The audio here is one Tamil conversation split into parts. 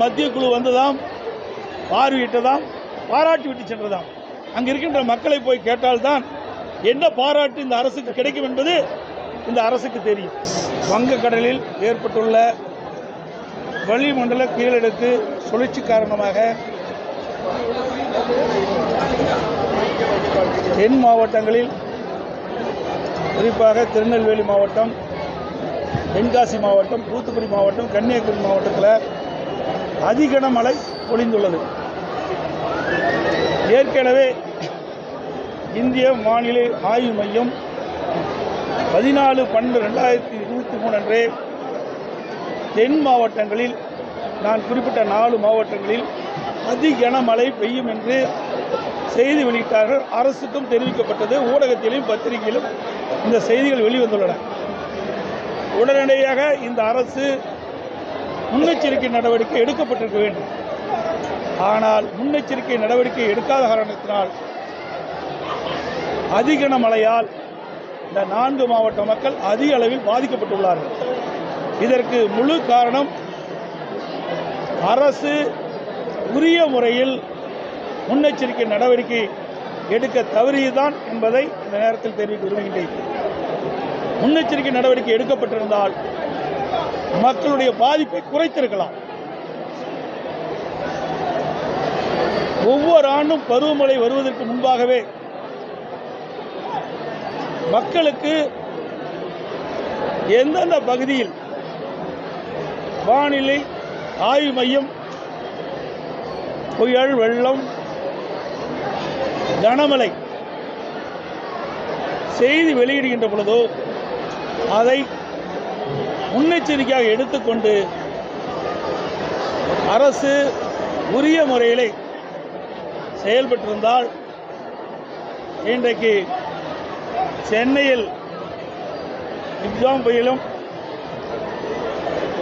மத்திய குழு வந்ததாம் பார்வையிட்டதாம் பாராட்டி விட்டு சென்றதாம். அங்கே இருக்கின்ற மக்களை போய் கேட்டால்தான் என்ன பாராட்டு இந்த அரசுக்கு கிடைக்கும் என்பது இந்த அரசுக்கு தெரியும். வங்கக்கடலில் ஏற்பட்டுள்ள வளிமண்டல கீழடுக்கு சுழற்சி காரணமாக தென் மாவட்டங்களில் குறிப்பாக திருநெல்வேலி மாவட்டம் தென்காசி மாவட்டம் தூத்துக்குடி மாவட்டம் கன்னியாகுமரி மாவட்டத்தில் அதிகன மழை பொழிந்துள்ளது. ஏற்கனவே இந்திய வானிலை ஆய்வு மையம் பதினாலு பன்னெண்டு ரெண்டாயிரத்தி இருபத்தி மூணு அன்றே தென் மாவட்டங்களில் நான் குறிப்பிட்ட நாலு மாவட்டங்களில் அதி கனமழை பெய்யும் என்று செய்தி வெளியிட்டார்கள். அரசுக்கும் தெரிவிக்கப்பட்டது. ஊடகத்திலும் பத்திரிகையிலும் இந்த செய்திகள் வெளிவந்துள்ளன. உடனடியாக இந்த அரசு முன்னெச்சரிக்கை நடவடிக்கை எடுக்கப்பட்டிருக்க வேண்டும். ஆனால் முன்னெச்சரிக்கை நடவடிக்கை எடுக்காத காரணத்தினால் அதிகன மழையால் இந்த நான்கு மாவட்ட மக்கள் அதிக அளவில் பாதிக்கப்பட்டுள்ளார்கள். இதற்கு முழு காரணம் அரசு உரிய முறையில் முன்னெச்சரிக்கை நடவடிக்கை எடுக்க தவறியதுதான் என்பதை இந்த நேரத்தில் தெரிவிக்க விரும்புகின்றேன். முன்னெச்சரிக்கை நடவடிக்கை எடுக்கப்பட்டிருந்தால் மக்களுடைய பாதிப்பை குறைத்திருக்கலாம். ஒவ்வொரு ஆண்டும் பருவமழை வருவதற்கு முன்பாகவே மக்களுக்கு எந்தெந்த பகுதியில் வானிலை ஆய்வு மையம் புயல் வெள்ளம் கனமழை செய்தி வெளியிடுகின்ற பொழுதோ அதை முன்னெச்சரிக்கையாக எடுத்துக்கொண்டு அரசு உரிய முறையிலே செயல்பட்டிருந்தால் இன்றைக்கு சென்னையில் எக்ஸாம் புயலும்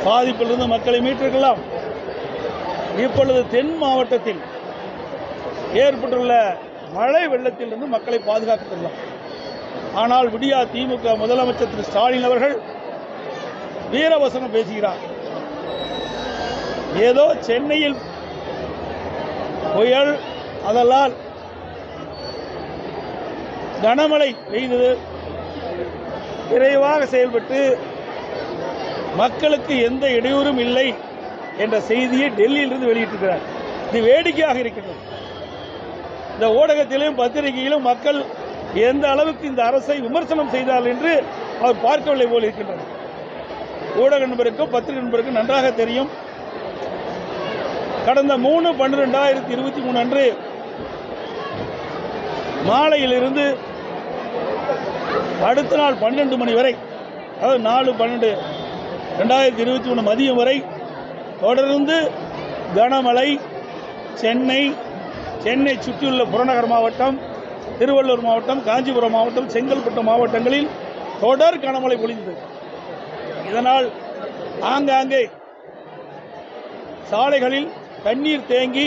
பாதிப்பிலிருந்து மக்களை மீட்டிருக்கலாம் இப்பொழுது தென் மாவட்டத்தில் ஏற்பட்டுள்ள மழை வெள்ளத்திலிருந்து மக்களை பாதுகாக்கலாம் ஆனால் விடியா திமுக முதலமைச்சர் திரு ஸ்டாலின் அவர்கள் வீரவசனம் பேசுகிறார். ஏதோ சென்னையில் புயல் அதெல்லாம் கனமழை பெய்தது. விரைவாக செயல்பட்டு மக்களுக்கு எந்த இடையூறும் இல்லை என்ற செய்தியை டெல்லியிலிருந்து வெளியிட்டிருக்கிறார். இது வேடிக்கையாக இருக்கின்றது இந்த ஊடகத்திலும் பத்திரிகையிலும் மக்கள் எந்த அளவுக்கு இந்த அரசை விமர்சனம் செய்தார்கள் என்று அவர் பார்க்கவில்லை போல் இருக்கின்றனர் ஊடக நண்பருக்கும் பத்திரிகை நண்பருக்கும் நன்றாக தெரியும். கடந்த மூணு பன்னிரெண்டாயிரத்தி இருபத்தி மூணு அன்று மாலையிலிருந்து அடுத்த நாள் பன்னெண்டு மணி வரை அதாவது நாலு பன்னெண்டு ரெண்டாயிரத்தி இருபத்தி மூணு மதியம் வரை தொடர்ந்து கனமழை சென்னை சென்னை சுற்றியுள்ள புறநகர் மாவட்டம் திருவள்ளூர் மாவட்டம் காஞ்சிபுரம் மாவட்டம் செங்கல்பட்டு மாவட்டங்களில் தொடர் கனமழை பொழிந்தது. இதனால் ஆங்காங்கே சாலைகளில் தண்ணீர் தேங்கி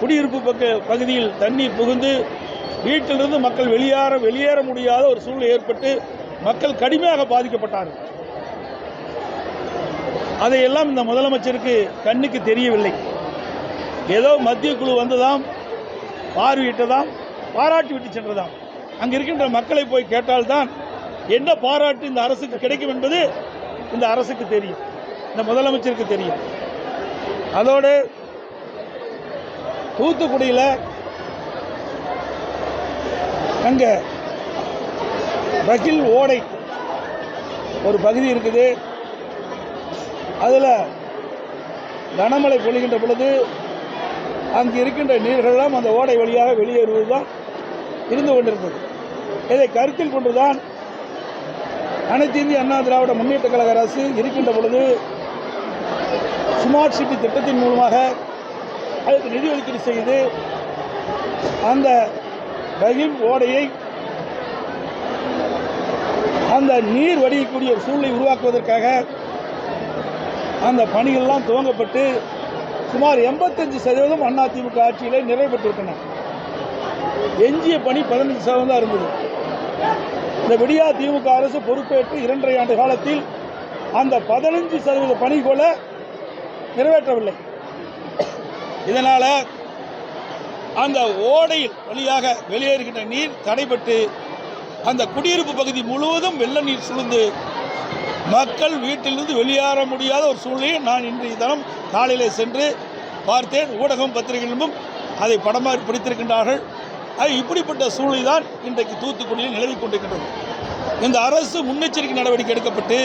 குடியிருப்பு பக்க பகுதியில் தண்ணீர் புகுந்து வீட்டிலிருந்து மக்கள் வெளியேற வெளியேற முடியாத ஒரு சூழ்நிலை ஏற்பட்டு மக்கள் கடுமையாக பாதிக்கப்பட்டார்கள். அதையெல்லாம் இந்த முதலமைச்சருக்கு கண்ணுக்கு தெரியவில்லை. ஏதோ மத்திய குழு வந்ததாம் பார்வையிட்டதாம் பாராட்டி விட்டு சென்றதாம். அங்கே இருக்கின்ற மக்களை போய் கேட்டால்தான் என்ன பாராட்டு இந்த அரசுக்கு கிடைக்கும் என்பது இந்த அரசுக்கு தெரியும். இந்த முதலமைச்சருக்கு தெரியும். அதோடு தூத்துக்குடியில் அங்கே பகில் ஓடை ஒரு பகுதி இருக்குது. அதில் கனமழை பொழிகின்ற பொழுது அங்கு இருக்கின்ற நீர்களெல்லாம் அந்த ஓடை வழியாக வெளியேறுவது தான் இருந்து கொண்டிருந்தது. இதை கருத்தில் கொண்டுதான் அனைத்து இந்திய அண்ணா திராவிட முன்னேற்ற கழக அரசு இருக்கின்ற பொழுது ஸ்மார்ட் சிட்டி திட்டத்தின் மூலமாக அதற்கு நிதி ஒதுக்கீடு செய்து அந்த பகிம் ஓடையை அந்த நீர் வடியக்கூடிய ஒரு சூழ்நிலை உருவாக்குவதற்காக அந்த பணிகள்லாம் துவங்கப்பட்டு சுமார் எண்பத்தஞ்சு சதவீதம் அதிமுக ஆட்சியிலே நிறைவேற்றிவிட்டன எஞ்சிய பணி பதினஞ்சு சதவீதம் தான் இருந்தது. இந்த விடியா திமுக அரசு பொறுப்பேற்று இரண்டரை ஆண்டு காலத்தில் அந்த பதினஞ்சு சதவீத பணி கூட நிறைவேற்றவில்லை. இதனால் அந்த ஓடையில் வழியாக வெளியேறுகின்ற நீர் தடைபட்டு அந்த குடியிருப்பு பகுதி முழுவதும் வெள்ள நீர் சுழ்ந்து மக்கள் வீட்டிலிருந்து வெளியேற முடியாத ஒரு சூழ்நிலையை நான் இன்றைய தினம் காலையில் சென்று பார்த்தேன். ஊடகம் பத்திரிகைகளும் அதை படமாக பிடித்திருக்கின்றார்கள். இப்படிப்பட்ட சூழ்நிலை தான் இன்றைக்கு தூத்துக்குடியில் நிலவி கொண்டிருக்கின்றது. இந்த அரசு முன்னெச்சரிக்கை நடவடிக்கை எடுக்கப்பட்டு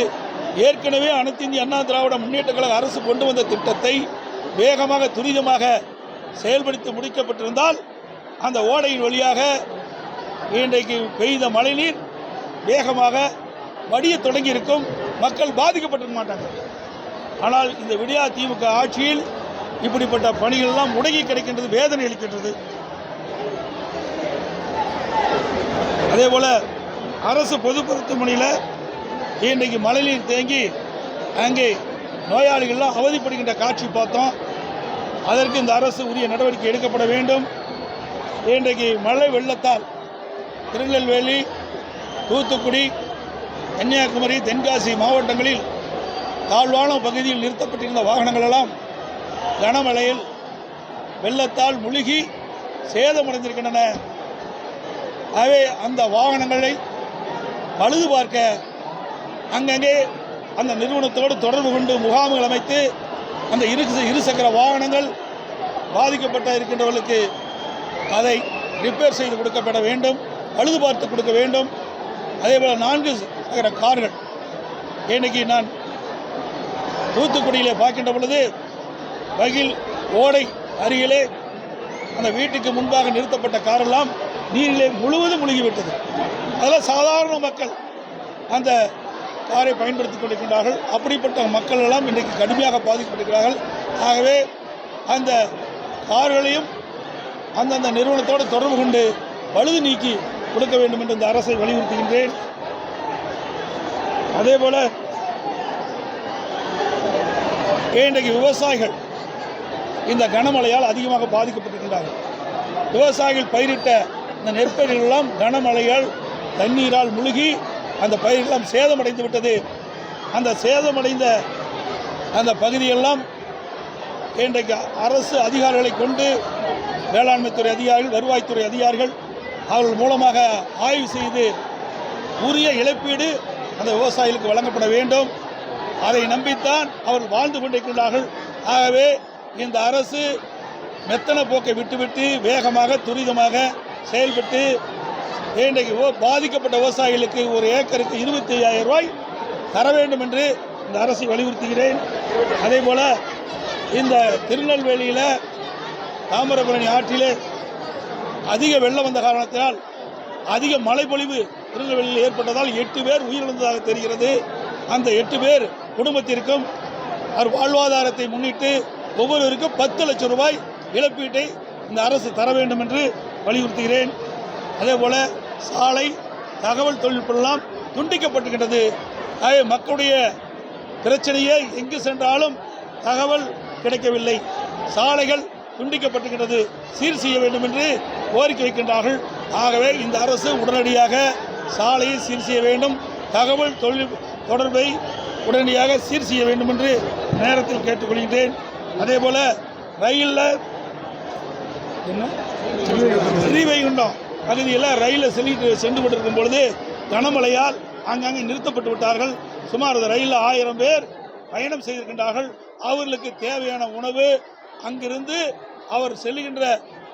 ஏற்கனவே அனைத்து இந்திய அண்ணா திராவிட முன்னேற்ற கழக அரசு கொண்டு வந்த திட்டத்தை வேகமாக துரிதமாக செயல்படுத்தி முடிக்கப்பட்டிருந்தால் அந்த ஓடையின் வழியாக இன்றைக்கு பெய்த மழைநீர் வேகமாக வடிய தொடங்கி இருக்கும் மக்கள் பாதிக்கப்பட்டிருக்க மாட்டாங்க. ஆனால் இந்த விடியா திமுக ஆட்சியில் இப்படிப்பட்ட பணிகள்லாம் முடங்கி கிடைக்கின்றது வேதனை அளிக்கின்றது. அதே போல் அரசு பொது மருத்துவமனையில் இன்றைக்கு மழைநீர் தேங்கி அங்கே நோயாளிகள்லாம் அவதிப்படுகின்ற காட்சி பார்த்தோம். அதற்கு இந்த அரசு உரிய நடவடிக்கை எடுக்கப்பட வேண்டும். இன்றைக்கு மழை வெள்ளத்தால் திருநெல்வேலி தூத்துக்குடி கன்னியாகுமரி தென்காசி மாவட்டங்களில் தாழ்வான பகுதியில் நிறுத்தப்பட்டிருந்த வாகனங்களெல்லாம் கனமழையில் வெள்ளத்தால் முழுகி சேதமடைந்திருக்கின்றன. ஆகவே அந்த வாகனங்களை பழுது பார்க்க அங்கங்கே அந்த நிறுவனத்தோடு தொடர்பு கொண்டு முகாம்கள் அமைத்து அந்த இரு இருசக்கர வாகனங்கள் பாதிக்கப்பட்ட இருக்கின்றவர்களுக்கு அதை ரிப்பேர் செய்து கொடுக்கப்பட வேண்டும் பழுது பார்த்து கொடுக்க வேண்டும். அதேபோல் நான்கு சக்கர கார்கள். இன்னைக்கு நான் தூத்துக்குடியில் பார்க்கின்ற பொழுது பகில் ஓடை அருகிலே அந்த வீட்டுக்கு முன்பாக நிறுத்தப்பட்ட காரெல்லாம் நீரிலே முழுவதும் முழுகிவிட்டது. அதெல்லாம் சாதாரண மக்கள் அந்த காரை பயன்படுத்தி கொண்டிருக்கின்றார்கள். அப்படிப்பட்ட மக்கள் எல்லாம் இன்றைக்கு கடுமையாக பாதிக்கப்பட்டிருக்கிறார்கள். ஆகவே அந்த கார்களையும் அந்தந்த நிறுவனத்தோடு தொடர்பு கொண்டு பழுது நீக்கி கொடுக்க வேண்டும் என்று இந்த அரசை வலியுறுத்துகின்றேன். அதே போல இன்றைக்கு விவசாயிகள் இந்த கனமழையால் அதிகமாக பாதிக்கப்பட்டிருக்கிறார்கள் விவசாயிகள் பயிரிட்ட இந்த நெற்பயிர்கள் எல்லாம் கனமழையால் தண்ணீரால் முழுகி அந்த பயிரெல்லாம் சேதமடைந்து விட்டது. அந்த சேதமடைந்த அந்த பகுதியெல்லாம் இன்றைக்கு அரசு அதிகாரிகளை கொண்டு வேளாண்மைத்துறை அதிகாரிகள் வருவாய்த்துறை அதிகாரிகள் அவர்கள் மூலமாக ஆய்வு செய்து உரிய இழப்பீடு அந்த விவசாயிகளுக்கு வழங்கப்பட வேண்டும். அதை நம்பித்தான் அவர்கள் வாழ்ந்து கொண்டிருக்கிறார்கள். ஆகவே இந்த அரசு மெத்தன போக்கை விட்டுவிட்டு வேகமாக துரிதமாக செயல்பட்டு இன்றைக்கு பாதிக்கப்பட்ட விவசாயிகளுக்கு ஒரு ஏக்கருக்கு இருபத்தி ஐயாயிரம் ரூபாய் தர வேண்டும் என்று இந்த அரசை வலியுறுத்துகிறேன். அதே போல் இந்த திருநெல்வேலியில் தாமிரபரணி ஆற்றிலே அதிக வெள்ளம் வந்த காரணத்தினால் அதிக மழைப்பொழிவு திருநெல்வேலியில் ஏற்பட்டதால் எட்டு பேர் உயிரிழந்ததாக தெரிகிறது. அந்த எட்டு பேர் குடும்பத்திற்கும் அவர் வாழ்வாதாரத்தை முன்னிட்டு ஒவ்வொருவருக்கும் பத்து லட்சம் ரூபாய் இழப்பீட்டை இந்த அரசு தர வேண்டும் என்று வலியுறுத்துகிறேன். அதே போல் சாலை தகவல் தொழில்நுட்பம்லாம் துண்டிக்கப்பட்டுகின்றது ஆகவே மக்களுடைய பிரச்சனையே எங்கு சென்றாலும் தகவல் கிடைக்கவில்லை. சாலைகள் துண்டிக்கப்பட்டுகின்றது சீர் செய்ய வேண்டும் என்று கோரிக்கை வைக்கின்றார்கள். ஆகவே இந்த அரசு உடனடியாக சாலையை சீர் செய்ய வேண்டும். தகவல் தொழில் தொடர்பை உடனடியாக சீர் செய்ய வேண்டும் என்று நேரத்தில் கேட்டுக்கொள்கின்றேன். அதேபோல் ரயிலில் என்ன? ஸ்ரீவைகுண்டம் பகுதியில் ரயிலில் செல்லிட்டு சென்று கொண்டிருக்கும் பொழுது கனமழையால் ஆங்காங்கே நிறுத்தப்பட்டு விட்டார்கள். சுமார் அந்த ரயிலில் ஆயிரம் பேர் பயணம் செய்திருக்கின்றார்கள். அவர்களுக்கு தேவையான உணவு அங்கிருந்து அவர் செல்லுகின்ற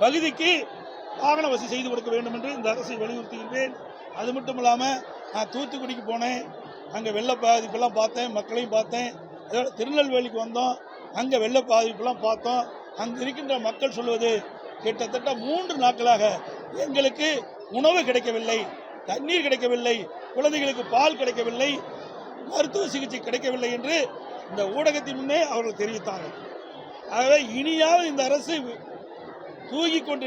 பகுதிக்கு வாகன வசதி செய்து கொடுக்க வேண்டும் என்று இந்த அரசை வலியுறுத்துகின்றேன். அது மட்டும் இல்லாமல் நான் தூத்துக்குடிக்கு போனேன். அங்கே வெள்ள பாதிப்பெல்லாம் பார்த்தேன் மக்களையும் பார்த்தேன். அதோட திருநெல்வேலிக்கு வந்தோம். அங்கே வெள்ள பாதிப்பெல்லாம் பார்த்தோம். அங்கே இருக்கின்ற மக்கள் சொல்வது கிட்டத்தட்ட மூன்று நாட்களாக எங்களுக்கு உணவு கிடைக்கவில்லை தண்ணீர் கிடைக்கவில்லை குழந்தைகளுக்கு பால் கிடைக்கவில்லை மருத்துவ சிகிச்சை கிடைக்கவில்லை என்று இந்த ஊடகத்தின் முன்னே அவர்கள் தெரிவித்தார்கள். ஆகவே இனியாவது இந்த அரசு தூங்கி கொண்டு